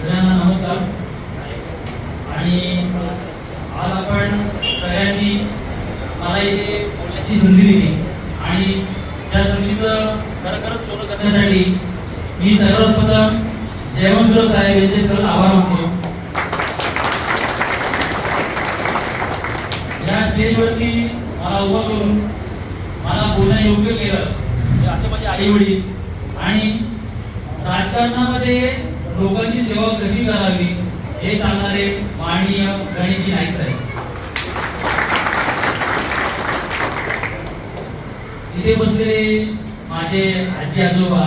सगळ्यांना नमस्कार. आणि आज आपण सगळ्यांनी मला इथे बोलण्याची संधी दिली. आणि त्या संधीचं खरोखरच सोनं करण्यासाठी मी सर्वात प्रथम जयवंत साहेब यांचे सर्व आभार मानतो. या स्टेजवरती मला उभं करून मला बोलणं योग्य केलं म्हणजे असे माझे आई वडील राजकारणामध्ये लोकांची सेवा कशी करावी हे सांगणारे माननीय गणेशजी नाईक साहेब. इथे बसलेले माझे आजी आजोबा.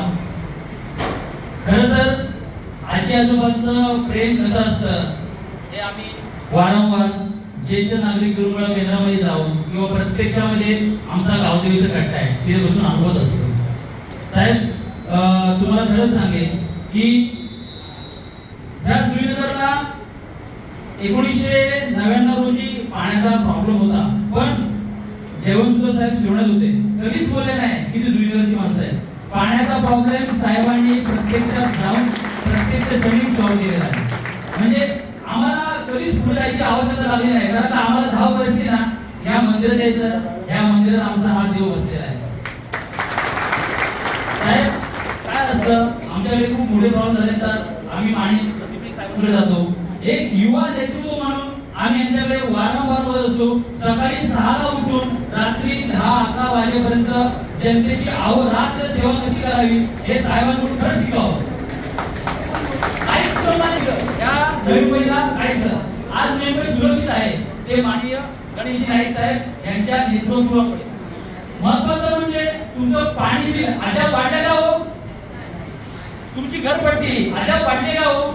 खर तर आजी आजोबांचं प्रेम कसं असतं हे आम्ही वारंवार ज्येष्ठ नागरिक गुरुकुळा केंद्रामध्ये जाऊन किंवा प्रत्यक्षामध्ये आमचा गावदेवीचा कट्टा आहे तिथे बसून अनुभवत असतो. साहेब तुम्हाला खरंच सांगेन की ह्या जुईनगरला एकोणीसशे नव्याण्णव रोजी पाण्याचा प्रॉब्लेम होता. पण जेवण सुद्धा साहेब शिवण्यात होते. कधीच बोलले नाही की ते जुईनगरची माणसं आहे पाण्याचा प्रॉब्लेम साहेबांनी प्रत्यक्षात जाऊन प्रत्यक्ष सगळी सॉल्व्ह केलेला आहे. म्हणजे आम्हाला कधीच पुढे जायची आवश्यकता लागली नाही. कारण आम्हाला धाव करायची ना या मंदिरात यायचं या मंदिरात आमचा हा देव बसलेला आहे साहेब काय असतं आमच्याकडे खूप मोठे प्रॉब्लेम झाले. तर आम्ही पाणी जातो. एक युवा नेतृत्व म्हणून आम्ही यांच्याकडे वारंवार बोलत असतो. सकाळी सहाला उठून रात्री दहा अकरा वाजेपर्यंत जनतेची आव रात्र सेवा कशी करावी हे साहेबांकडून खरं शिकावं. या नवी महिला काहीच आज मुंबई सुरक्षित आहे. ते माननीय गणेश नाईक साहेब यांच्या नेतृत्वामुळे. महत्वाचं म्हणजे तुमचं पाणी बिल अद्याप वाटायला हो. तुमची घरपट्टी अद्याप वाढली का हो?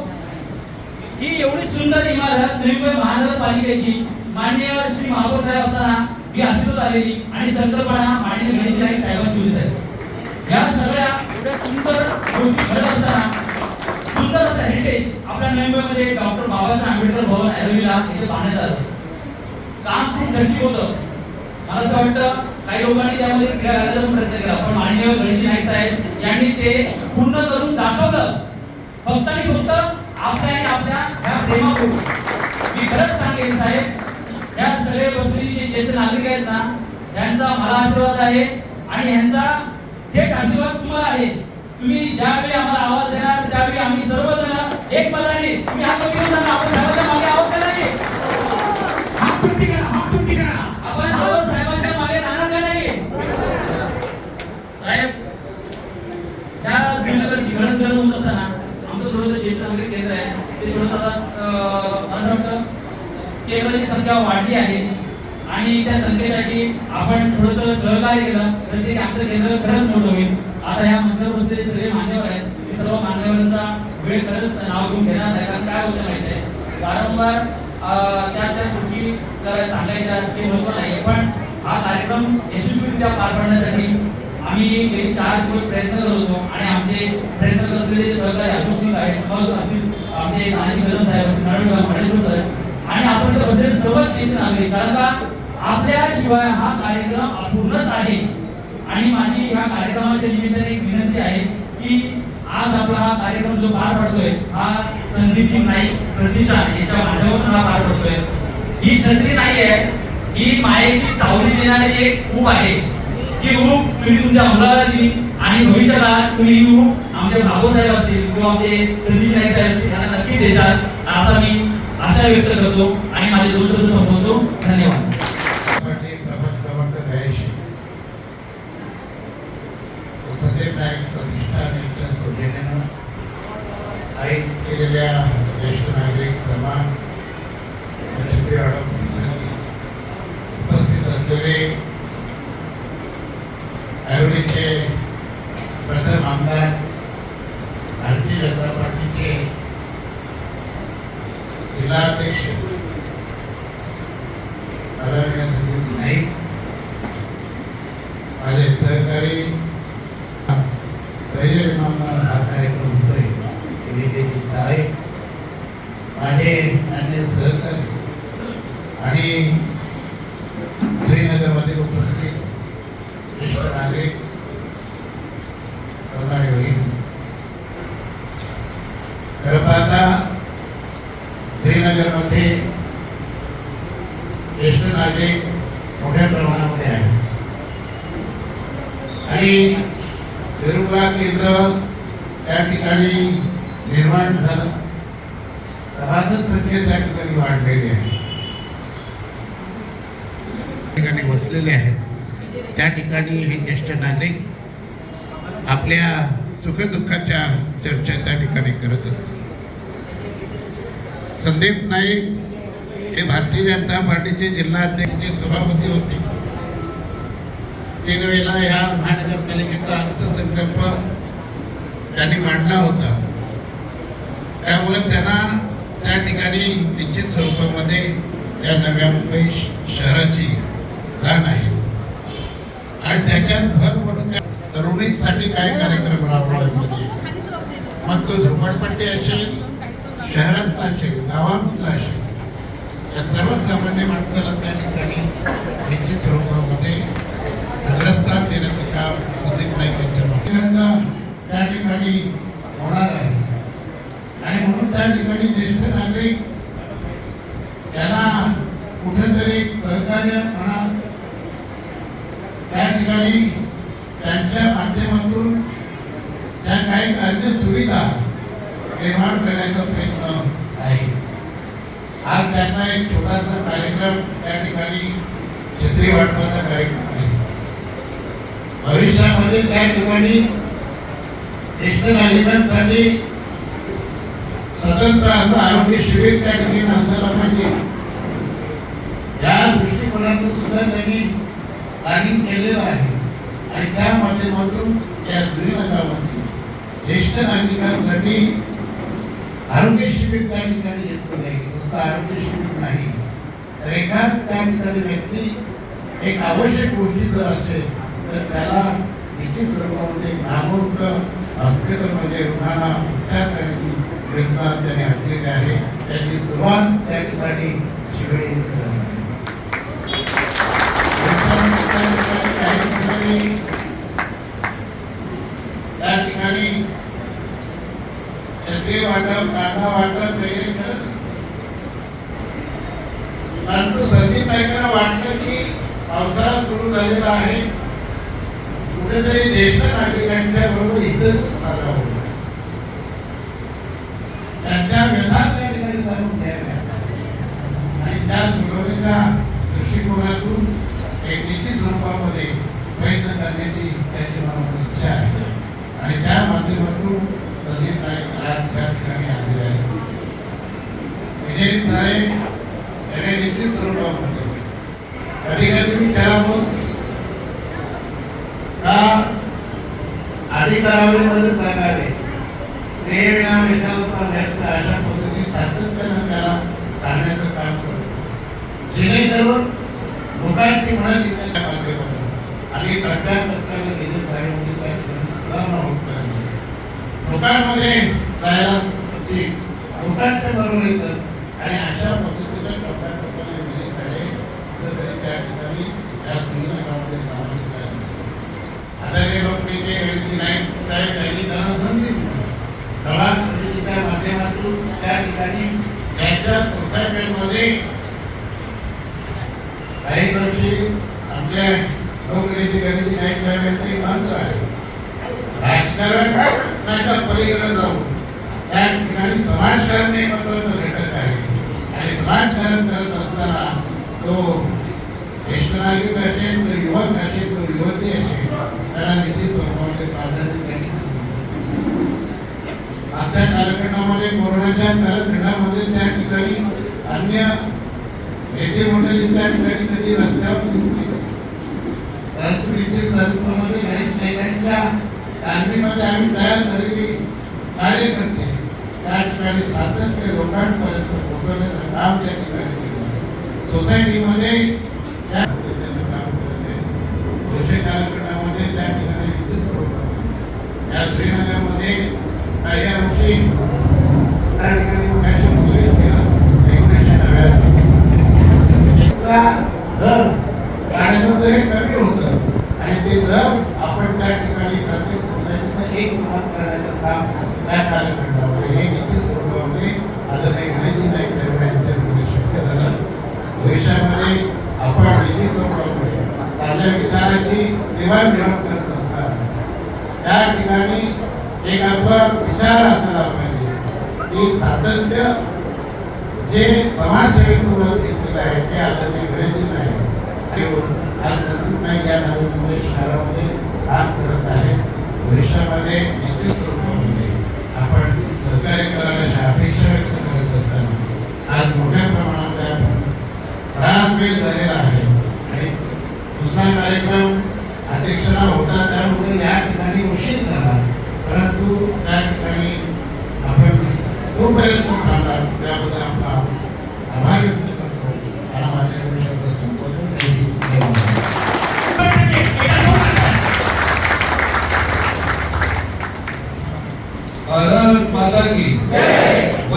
ही एवढी सुंदर इमारत नवी मुंबई महानगरपालिकेची माननीय श्री महापौर साहेब असताना मी अस्तित्वात आलेली आणि संकल्पना माननीय गणेश नाईक साहेबांची होती साहेब. या सगळ्या एवढ्या सुंदर गोष्टी घडत असताना सुंदर असं हेरिटेज आपल्या नवी मुंबईमध्ये डॉक्टर बाबासाहेब आंबेडकर भवन ऐरवीला इथे बांधण्यात आलं. काम खूप खर्चिक होतं. मला असं वाटतं काही लोकांनी त्यामध्ये क्रिया घालायचा प्रयत्न केला पण माननीय गणित नाईक साहेब यांनी ते पूर्ण करून दाखवलं. फक्त आणि फक्त आपल्या आणि आपल्या ह्या प्रेमाकडून मी खरंच सांगेन साहेब या सगळे बसलेली जे ज्येष्ठ नागरिक आहेत ना यांचा मला आशीर्वाद आहे आणि यांचा थेट आशीर्वाद तुम्हाला आहे. तुम्ही ज्यावेळी आम्हाला आवाज देणार त्यावेळी आम्ही सर्वजण एक मताने तुम्ही हा कमी घेऊन आपण सर्वजण मागे आहोत का केंद्राची संख्या वाढली आहे. आणि त्या संख्येसाठी आपण थोडंसं सहकार्य केलं. तर ते आमचं केंद्र खरंच मोठं होईल. आता या मंचावर बसलेले सगळे मान्यवर आहेत. ते सर्व मान्यवरांचा वेळ खरंच नाव घेऊन घेणार नाही. कारण काय होतं माहिती आहे? वारंवार त्या त्या गोष्टी सांगायच्या ते नको नाही पण हा कार्यक्रम यशस्वीरित्या पार पाडण्यासाठी आम्ही गेली चार दिवस प्रयत्न करत होतो. आणि आमचे प्रयत्न करत असलेले जे सहकारी अशोक सिंग आहेत मग असतील आमचे नानाजी कदम साहेब असतील नारायण साहेब आणि आपण तर बसलेले सर्वच ज्येष्ठ नागरिक कारण का? आपल्याशिवाय हा कार्यक्रम अपूर्णच आहे. आणि माझी ह्या कार्यक्रमाच्या निमित्ताने एक विनंती आहे की आज आपला हा कार्यक्रम जो पार पडतोय हा संदीपजी नाईक प्रतिष्ठान याच्या माध्यमातून हा पार पडतोय. ही छत्री नाही आहे ही मायेची सावली देणारी एक ऊब आहे. की ऊब तुम्ही तुमच्या मुलाला दिली आणि भविष्याला तुम्ही ही ऊब आमचे बाबू साहेब असतील किंवा आमचे संदीप नाईक साहेब असतील नक्की देशाल. असा मी आशा व्यक्त करतो आणि माझे दोन शब्द संपवतो. धन्यवाद. पाटील नाईक प्रतिष्ठान यांच्या सौजन्यानं आयोजित केलेल्या ज्येष्ठ नागरिक सन्मान छत्री वाढवण्यासाठी उपस्थित असलेले ऐरोलीचे प्रथम आमदार भारतीय जनता पार्टीचे जिल्हाध्यक्ष आदरणीय संदीपजी नाईक माझे सहकारी सहयोगानं हा कार्यक्रम होतोय. विवेकेजी चाळे माझे अन्य सहकारी आणि श्रीनगरमध्ये उपस्थित ज्येष्ठ नागरिक बंगाडी बहीण पाहता श्रीनगरमध्ये ज्येष्ठ नागरिक मोठ्या प्रमाणामध्ये आहे आणि पेरुगा केंद्र त्या ठिकाणी निर्माण झालं. सभासद संख्या त्या ठिकाणी वाढलेली आहे. ठिकाणी बसलेले आहेत. त्या ठिकाणी हे ज्येष्ठ नागरिक आपल्या सुखदुःखाच्या चर्चा त्या ठिकाणी करत असतात. संदीप नाईक हे भारतीय जनता पार्टीचे जिल्हा अध्यक्षाचे सभापती होते. तीन वेळेला ह्या महानगरपालिकेचा अर्थसंकल्प त्यांनी मांडला होता. त्यामुळे त्यांना त्या ठिकाणी निश्चित स्वरूपामध्ये या नव्या मुंबई शहराची जाण आहे. आणि त्याच्यात भर म्हणून त्या तरुणींसाठी काय कार्यक्रम राबवायचे मग तो झोपडपट्टी असेल शहरातला असेल गावामधला असेल या सर्वसामान्य माणसाला त्या ठिकाणी निश्चित स्वरूपामध्ये अग्रस्थान देण्याचं काम संदीप नाईक यांच्या महिलांचा त्या ठिकाणी होणार आहे. आणि म्हणून त्या ठिकाणी ज्येष्ठ नागरिक त्यांना कुठेतरी सहकार्य म्हणा त्या ठिकाणी त्यांच्या माध्यमातून त्या काही अन्य सुविधा निर्माण करण्याचा प्रयत्न आहे. आज त्याचा एक छोटासा कार्यक्रम त्या ठिकाणी छत्री वाटपाचा कार्यक्रम भविष्यामध्ये त्या ठिकाणी ज्येष्ठ नागरिकांसाठी स्वतंत्र असं आरोग्य शिबिर त्या ठिकाणी असायला पाहिजे. या दृष्टिकोनातून सुद्धा त्यांनी प्लॅनिंग केलेलं आहे. आणि त्या माध्यमातून या जुनीनगरामध्ये ज्येष्ठ नागरिकांसाठी आरोग्य शिबिर त्या ठिकाणी येतो नाही नुसतं आरोग्य शिबिर नाही. तर एखाद त्या ठिकाणी व्यक्ती एक आवश्यक गोष्टी जर असेल तर त्याला निश्चित स्वरूपामध्ये ग्रामोक्त हॉस्पिटलमध्ये रुग्णांना उपचार करण्याची योजना त्याने आखलेली आहे. त्याची सुरुवात त्या ठिकाणी शिबिर येथे झाली त्या ठिकाणी काही त्या ठिकाणी छत्री वाटप कांदा वाटप वगैरे करत असते. परंतु संदीप नाईकांना वाटलं की पावसाळा सुरू झालेला आहे. कुठेतरी ज्येष्ठ नागरिकांच्या बरोबर इतर साधावं होतो व्यथा त्या ठिकाणी जाणून घ्याव्या आणि त्या सोडवण्याच्या दृष्टिकोनातून एक निश्चित स्वरूपामध्ये प्रयत्न करण्याची त्यांची मनामध्ये इच्छा आहे आणि त्या माध्यमातून संदीप नाईक आज या ठिकाणी आलेले आहेत विजय साळे याने निश्चित स्वरूपामध्ये कधी कधी मी त्याला बोलतो का अधिकारामध्ये सांगावे ते विना वेतनाचा व्यर्थ अशा पद्धतीने सातत्यानं त्याला सांगण्याचं काम करतो जेणेकरून लोकांची मनं जिंकण्याच्या माध्यमातून आणि टप्प्याटप्प्यावर विजय साहेबांची त्या ठिकाणी सुधारणा होत चालली आहे. लोकांमध्ये जायला शिक लोकांच्या बरोबर येतं आणि अशा पद्धतीने टप्प्याटप्प्याने विजय झाले कुठेतरी त्या ठिकाणी या गृहनगरामध्ये सामाजिक कार्य आदरणीय लोकप्रियते गणिती नाईक साहेब यांनी त्यांना संधी दिली. प्रभाग समितीच्या माध्यमातून त्या ठिकाणी त्यांच्या सोसायटीमध्ये काही वर्षी आमच्या लोकनेते गणिती नाईक साहेब यांचे मंत्र आहे. राजकारण नाही पलीकडे जाऊ त्या ठिकाणी समाजकारण एक महत्त्वाचा घटक आहे. आणि समाजकारण करत असताना तो ज्येष्ठ नागरिक असेल तो युवक असेल तो युवती असेल त्यांना निश्चित स्वरूपामध्ये प्राधान्य त्या आजच्या कालखंडामध्ये कोरोनाच्या कालखंडामध्ये त्या ठिकाणी अन्य नेते मंडळी त्या ठिकाणी कधी रस्त्यावर दिसली परंतु निश्चित स्वरूपामध्ये गणेश नाईकांच्या आर्मीमध्ये आम्ही तयार झालेली कार्यकर्ते त्या ठिकाणी सातत्य लोकांपर्यंत पोहोचवण्याचं काम त्या ठिकाणी केलं सोसायटीमध्ये त्या काम करत आहे. दोषे कालखंडामध्ये त्या ठिकाणी विद्युत पुरवठा या श्रीनगरमध्ये काही वर्षी त्या ठिकाणी पुण्याची मुले केलं एकोणीसशे नव्याण्णव इतका दर पाण्याचा दर हे कमी होतं आणि ते दर आपण त्या ठिकाणी प्रत्येक सोसायटीचं एक समान करण्याचं काम त्या कालखंडामध्ये हे निश्चित स्वरूपामध्ये एक आपला विचार असायला पाहिजे की सातत्य जे समाजसेवेतून घेतलेलं आहे ते आदरणीय गणेशजी आहे आणि आज संदीप नाईक या नवीन मुंबई शहरामध्ये काम करत आहे. भविष्यामध्ये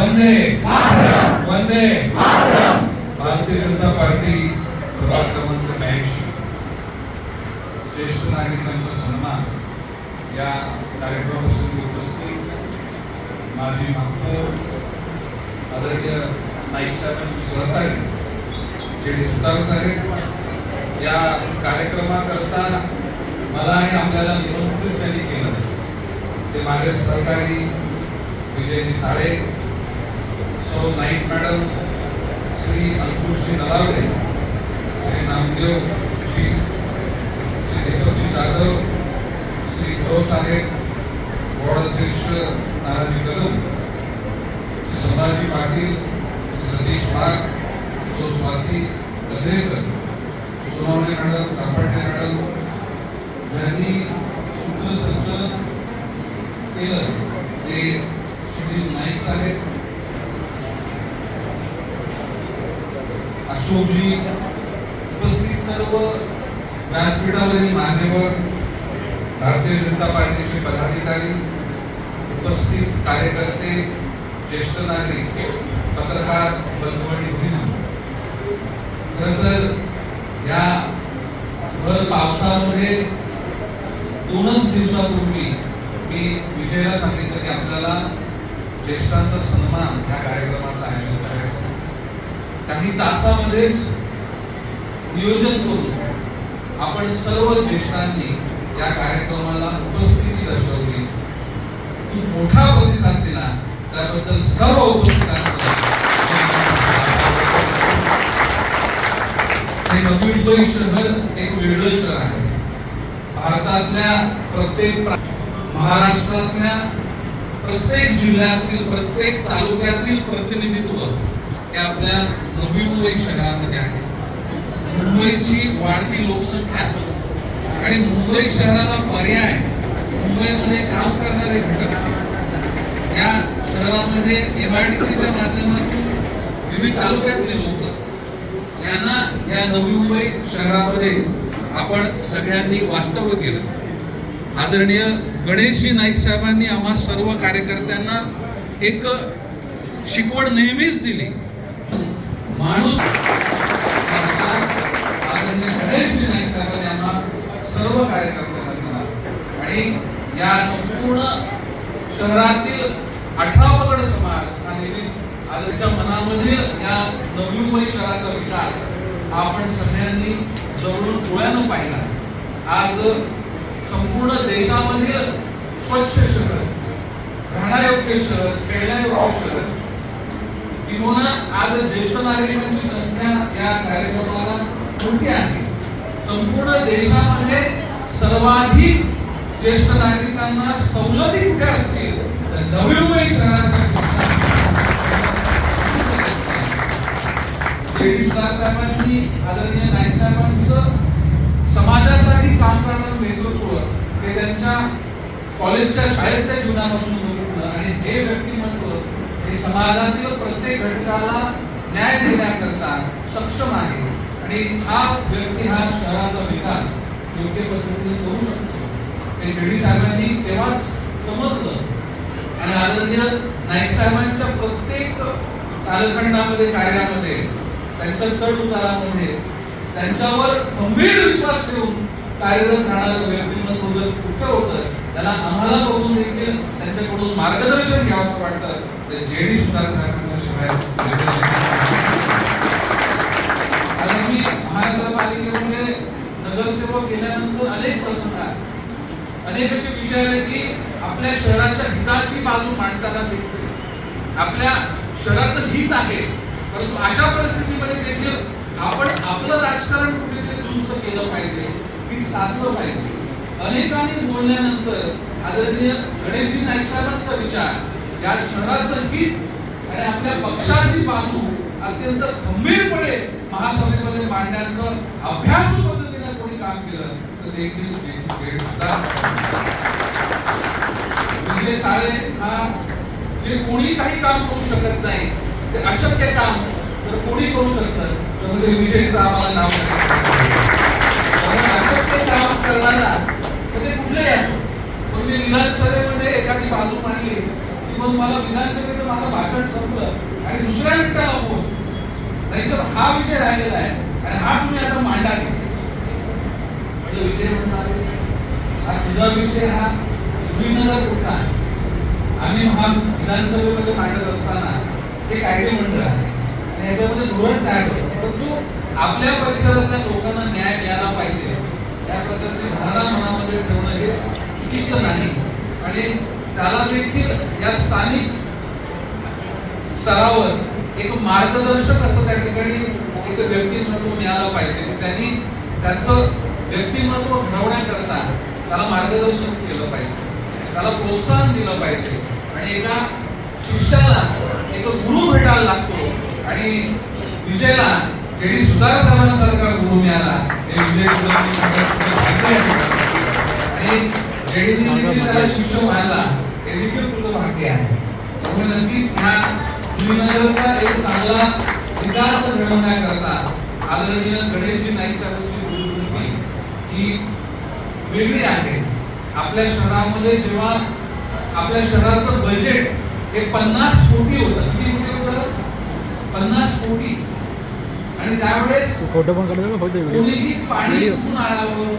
वंदे वंदे भारतीय जनता पार्टी प्रभाग क्रमांक ब्याऐंशी. ज्येष्ठ नागरिकांचा सन्मान या कार्यक्रमाप्रसंगी उपस्थित. माजी महापौर आदरणीय नाईक साहेबांचे सहकारी जे डी सुतार साहेब या कार्यक्रमाकरता मला आणि आपल्याला निमंत्रित त्यांनी केलं. ते माझे सहकारी विजयजी साळे सौ नाईक मॅडम श्री अंकुशजी नलावडे श्री नामदेवजी श्री दीपकजी जाधव श्री गुरव साहेब बोर्ड अध्यक्ष नानाजी कदम श्री संभाजी पाटील श्री सतीश वाघ सौ स्वाती गद्रेकर सोनवणे मॅडम कापडणे मॅडम ज्यांनी सूत्रसंचलन केलं ते सुनील नाईक साहेब अशोकजी उपस्थित सर्व व्यासपीठावरील मान्यवर भारतीय जनता पार्टीचे पदाधिकारी उपस्थित कार्यकर्ते ज्येष्ठ नागरिक पत्रकार बंधू खरं तर या भर पावसामध्ये दोनच दिवसापूर्वी मी विजयला सांगितलं की आपल्याला ज्येष्ठांचा सन्मान ह्या कार्यक्रमाचं आयोजन करायचं काही तासामध्येच नियोजन करून आपण सर्व ज्येष्ठांनी या कार्यक्रमाला उपस्थिती दर्शवली. खूप मोठा प्रतिसाद दिला. त्याबद्दल सर्व उपस्थितांचं हे शहर एक वेगळं शहर आहे. भारतातल्या प्रत्येक महाराष्ट्रातल्या प्रत्येक जिल्ह्यातील प्रत्येक तालुक्यातील प्रतिनिधित्व हे आपल्या नवी मुंबई शहरामध्ये आहे. मुंबईची वाढती लोकसंख्या आणि मुंबई शहराला पर्याय मुंबईमध्ये काम करणारे घटक या शहरामध्ये एम आय डी सीच्या माध्यमातून विविध तालुक्यातले लोक यांना या नवी मुंबई शहरामध्ये आपण सगळ्यांनी वास्तव्य केलं. आदरणीय गणेशजी नाईक साहेबांनी आम्हा सर्व कार्यकर्त्यांना एक शिकवण नेहमीच दिली. माणूस आदरणीय गणेशजी नाईक साहेबांनी आम्हा सर्व कार्यकर्त्यांना दिला. आणि या संपूर्ण शहरात अठरा पगड समाज हा नेहमीच आजच्या मनामधील या नवी मुंबई शहराचा विकास हा आपण सगळ्यांनी जवळून डोळ्यानं पाहिला. आज संपूर्ण देशामधील स्वच्छ शहर राहण्यायोग्य शहर खेळण्यायोग्य शहर. किंवा आज ज्येष्ठ नागरिकांची संख्या या कार्यक्रमाला मोठी आहे. संपूर्ण देशामध्ये सर्वाधिक ज्येष्ठ नागरिकांना सवलती कुठे असतील? तर नवी मुंबई शहरात जेडी सुधार साहेबांनी आदरणीय नाईक साहेबांचं समाजासाठी काम करणारं नेतृत्व ते त्यांच्या कॉलेजच्या शाळेतल्या जीवनापासून बघितलं आणि हे व्यक्तिमत्व हे समाजातील प्रत्येक घटकाला न्याय देण्याकरता सक्षम आहे. आणि हा व्यक्ती हा शहराचा विकास योग्य पद्धतीने करू शकतो. हे जेडी साहेबांनी तेव्हाच समजलं. आणि आदरणीय नाईक साहेबांच्या प्रत्येक कालखंडामध्ये कार्यामध्ये त्यांच्या चढ उतारामध्ये त्यांच्यावर गंभीर विश्वास ठेवून कार्यरत राहणारं व्यक्तिमत्व जर कुठं होतं त्याला आम्हाला बघून देखील त्यांच्याकडून मार्गदर्शन घ्यावं वाटतं. ते जे डी सुधार साहेबांच्या शिवाय कारण मी महानगरपालिकेमध्ये नगरसेवक केल्यानंतर अनेक प्रसंग आहेत. अनेक असे विषय आहे की आपल्या शहराच्या हिताची बाजू मांडताना दिसते. आपल्या शहराचं हित आहे. परंतु अशा परिस्थितीमध्ये देखील आपण आपलं राजकारण कुठेतरी दुरुस्त केलं पाहिजे की साधलं पाहिजे. अनेकांनी बोलल्यानंतर आदरणीय गणेशजी नाईक साहेबांचा विचार या शहराचं हित आणि आपल्या पक्षाची बाजू अत्यंत खंबीरपणे महासभेमध्ये मांडण्याचं अभ्यास पद्धतीने कोणी काम केलं तर देखील विजय साळे हा जे कोणी काही काम करू शकत नाही ते अशक्य काम तर कोणी करू शकतं? तर म्हणजे विजयचं आम्हाला नाव अशक्य काम करणारा म्हणजे तर ते कुठलेही असो पण मी विधानसभेमध्ये एखादी बाजू मांडली की मग मला विधानसभेचं माझं भाषण संपलं आणि दुसऱ्या मिनिटाला बोल. नाही तर हा विषय राहिलेला आहे आणि हा तुम्ही आता मांडा की. म्हणजे विजय म्हणणारे हा तुझा विषय हा भुईनगर कुठला? आम्ही महा विधानसभेमध्ये मांडत असताना ते कायदे मंडळ आहे. आणि याच्यामध्ये धोरण तयार होतं? परंतु आपल्या परिसरातल्या लोकांना न्याय मिळाला पाहिजे. या प्रकारची धारणा मनामध्ये ठेवणं हे चुकीचं नाही. आणि त्याला देखील या स्थानिक स्तरावर एक मार्गदर्शक असं त्या ठिकाणी एक व्यक्तिमत्व मिळालं पाहिजे. त्यांनी त्याचं व्यक्तिमत्व घडवण्याकरता त्याला मार्गदर्शन केलं पाहिजे. त्याला प्रोत्साहन दिलं पाहिजे. आणि एका शिष्याला एक गुरु भेटायला लागतो. आणि विजयला जेडी सुधार साहेबांसारखा गुरु मिळाला हे विजय. आणि जेडीने देखील त्याला शिष्य मिळाला हे देखील तुझं भाग्य आहे. त्यामुळे नक्कीच ह्या जुनीनगरचा एक चांगला विकास घडवण्याकरता आदरणीय गणेशजी नाईक साहेबांची दूरदृष्टी ही वेगळी आहे. आपल्या शहरामध्ये जेव्हा आपल्या शहराचं बजेट हे पन्नास कोटी होतं. किती कोटी होतं? पन्नास कोटी. आणि त्यावेळेस कोणीही पाणी कुठून आणावं?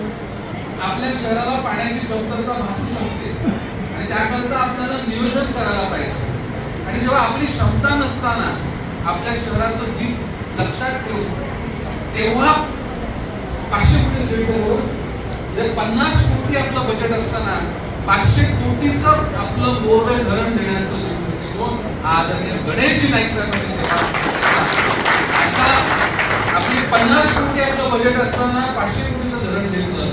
आपल्या शहराला पाण्याची कमतरता भासू शकते. आणि त्याकरता आपल्याला नियोजन करायला पाहिजे. आणि जेव्हा आपली क्षमता नसताना आपल्या शहराचं हित लक्षात ठेवून तेव्हा पाचशे कोटी लिटरवर जर पन्नास कोटी आपलं बजेट असताना पाचशे कोटीचं आपलं बोरवेल धरण देण्याचं जो आदरणीय गणेशजी नाईक साहेबांनी आता आपली पन्नास कोटी आपलं बजेट असताना पाचशे कोटीचं धरण घेतलं.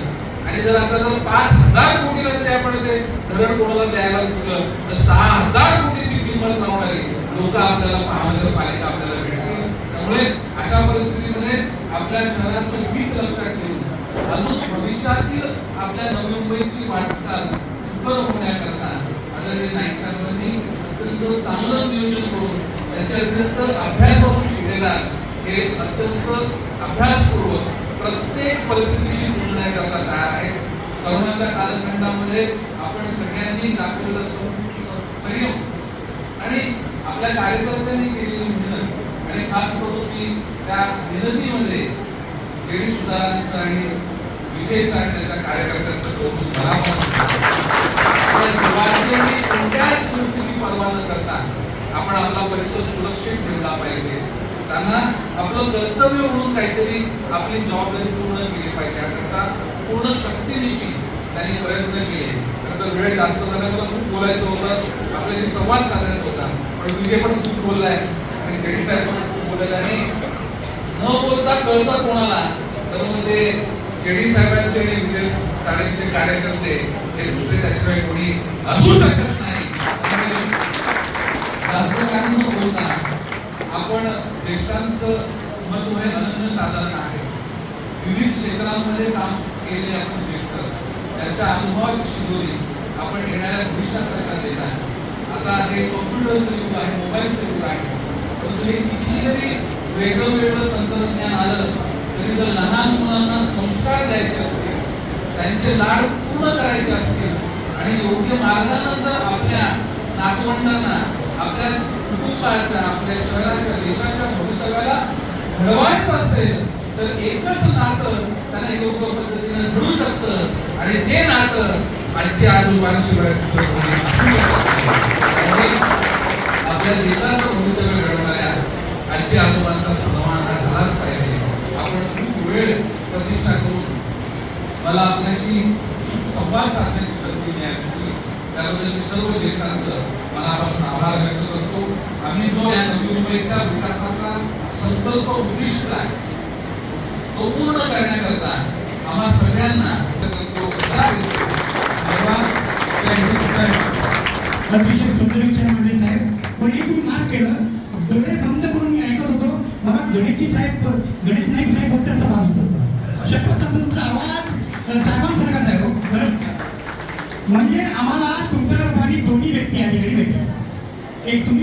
आणि जर आता जर पाच हजार कोटीला जरी आपण ते धरण कोणाला द्यायला दिलं तर सहा हजार कोटीची किंमत लावणारी लोक आपल्याला महानगरपालिका आपल्याला भेटतील. त्यामुळे अशा परिस्थितीमध्ये आपल्या शहराचं हित लक्षात ठेवून अजून भविष्यातील आपल्या नवी मुंबईची वाटचाल सुकर होण्याकरता आदरणीय नाईक साहेबांनी अत्यंत चांगलं नियोजन करून त्यांच्या अत्यंत अभ्यासातून शिकलेला हे अत्यंत अभ्यासपूर्वक प्रत्येक परिस्थितीशी जुळण्याकरता तयार आहे. करोनाच्या कालखंडामध्ये आपण सगळ्यांनी दाखवलेलं सं- संयम आणि आपल्या कार्यकर्त्यांनी केलेली मेहनत आणि खास करून की त्या मेहनतीमध्ये केळी सुधारांचं आणि विजयचं आणि त्याच्या कार्यकर्त्यांचं कौतुक मनापासून करतो. कोणत्याच गोष्टीची पर्वा न करता आपण आपला परिसर सुरक्षित ठेवला पाहिजे त्यांना आपलं कर्तव्य म्हणून काहीतरी आपली जबाबदारी पूर्ण केली पाहिजे याकरता पूर्ण शक्तीनिशी त्यांनी प्रयत्न केले खरं तर वेळ जास्त झाल्यामुळे खूप बोलायचं होतं आपल्याशी संवाद साधायचा होता पण विजय पण खूप बोललाय आणि जेडी साहेब पण खूप बोललेला आणि न बोलता कळतं कोणाला तर मग ते जेडी साहेबांचे आणि विजय साळेंचे कार्यकर्ते हे दुसरे त्याशिवाय कोणी असू शकत नाही. जास्त कारण न बोलता आपण ज्येष्ठांचं महत्त्व हे अनन्य साधारण आहे. विविध क्षेत्रांमध्ये काम केले आपण ज्येष्ठ त्यांच्या अनुभवाची शिदोरी आपण येणाऱ्या भविष्याकरता देत आहे. आता हे कॉम्प्युटरचं युग आहे मोबाईलचं युग आहे. परंतु हे कितीतरी वेगळं वेगळं तंत्रज्ञान आलं तरी जर लहान मुलांना संस्कार द्यायचे असतील त्यांचे लाड पूर्ण करायचे असतील आणि योग्य मार्गाने जर आपल्या नातवंडांना आपल्या कुटुंबाच्या आपल्या शहराच्या देशाच्या भवितव्याला घडवायचं असेल तर एकच नातं त्यांना योग्य पद्धतीने घडू शकतं. आणि ते नातं आजच्या आजोबांशिवाय आपल्या देशाचं भवितव्य घडवणाऱ्या आजच्या आजोबांचा सन्मान हा झालाच पाहिजे. आपण खूप वेळ प्रतीक्षा मला आपल्याशी संवाद साधण्याची संधी मिळाली. त्याबद्दल मी सर्व ज्येष्ठांचं मनापासून आभार व्यक्त करतो. आम्ही जो या नवी मुंबईच्या विकासाचा संकल्प उद्दिष्ट आहे तो पूर्ण करण्याकरता आम्हा सगळ्यांना अतिशय सुंदर विचार मांडले साहेब. पण एक मी मार्क केलं. डोळे बंद करून मी ऐकत होतो. मला गणेशजी साहेब गणेश नाईक साहेब फक्त त्याचा आवाज होता. शक्य सांगतो तुमचा आवाज अ, साहेबांसारखाच आहे हो खरंच म्हणजे आम्हाला तुमच्या रूपाने दोन्ही व्यक्ती या ठिकाणी भेटल्या. एक तुम्ही